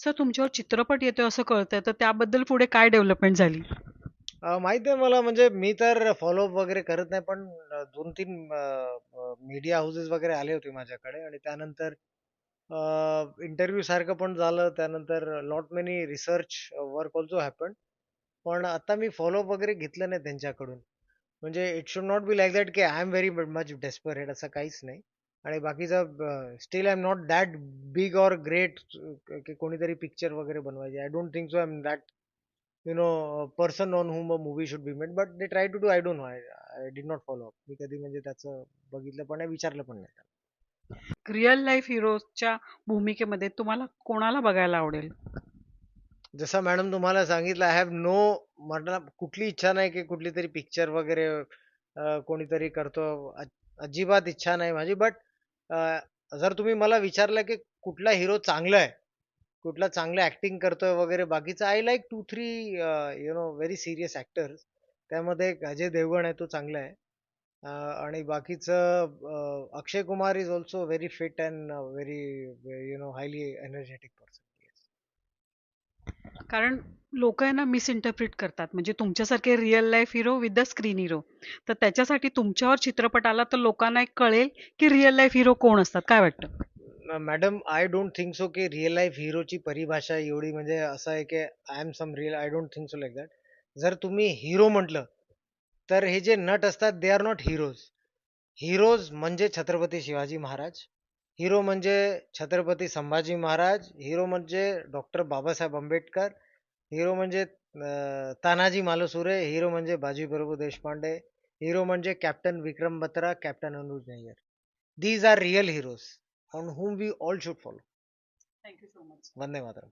Sir तुमच्यावर चित्रपट येतोय असं कळतंय तर त्याबद्दल पुढे काय डेव्हलपमेंट झाली माहीत आहे मला म्हणजे मी तर फॉलोअप वगैरे करत नाही पण दोन तीन मीडिया हाऊसेस वगैरे आले होते माझ्याकडे आणि त्यानंतर इंटरव्ह्यू सारखं पण झालं. त्यानंतर lot many research work also happen पण आता मी फॉलोअप वगैरे घेतलं नाही त्यांच्याकडून. म्हणजे it should not be like that की I am very much desperate असं काहीच नाही. आणि बाकीचं still I am not that big or great की कोणीतरी पिक्चर वगैरे बनवायचे. I don't think so I am that you know person on whom a movie should be made. But they try to do. I don't know. I, I did not follow up. मी कधी म्हणजे त्याचं बघितलं पण नाही, विचारलं पण नाही. रिअल लाईफ हिरोच्या भूमिकेमध्ये तुम्हाला कोणाला बघायला आवडेल जसं मॅडम तुम्हाला सांगितलं आय हॅव नो मला कुठली इच्छा नाही की कुठली तरी पिक्चर वगैरे अ, कोणीतरी करतो अ- अजिबात इच्छा नाही माझी बट जर तुम्ही मला विचारलं की कुठला हिरो चांगला आहे कुठला चांगलं ऍक्टिंग करतोय वगैरे बाकीचं I like two three you know very serious actor त्यामध्ये एक अजय देवगण आहे तो चांगला आहे. आणि बाकीचं Akshay Kumar is also very fit and very you know highly energetic person कारण लोक आहे ना मिसइंटरप्रिट करतात. म्हणजे तुमच्यासारखे real life hero with the screen hero तर त्याच्यासाठी तुमच्यावर चित्रपट आला तर लोकांना एक कळेल की रिअल लाईफ हिरो कोण असतात. काय वाटतं? Madam I don't think so की रिअल लाईफ हिरोची परिभाषा एवढी म्हणजे असं आहे की I am some real I don't think so like that जर तुम्ही हिरो म्हटलं तर हे जे नट असतात they are not heroes heroes म्हणजे छत्रपती शिवाजी महाराज. हिरो म्हणजे छत्रपती संभाजी महाराज. हिरो म्हणजे डॉक्टर बाबासाहेब आंबेडकर. हिरो म्हणजे तानाजी मालुसुरे हिरो म्हणजे बाजीप्रभू देशपांडे हिरो म्हणजे captain Vikram Batra captain Anuj Nair. These are real heroes on whom we all should follow thank you so much Vande Mataram.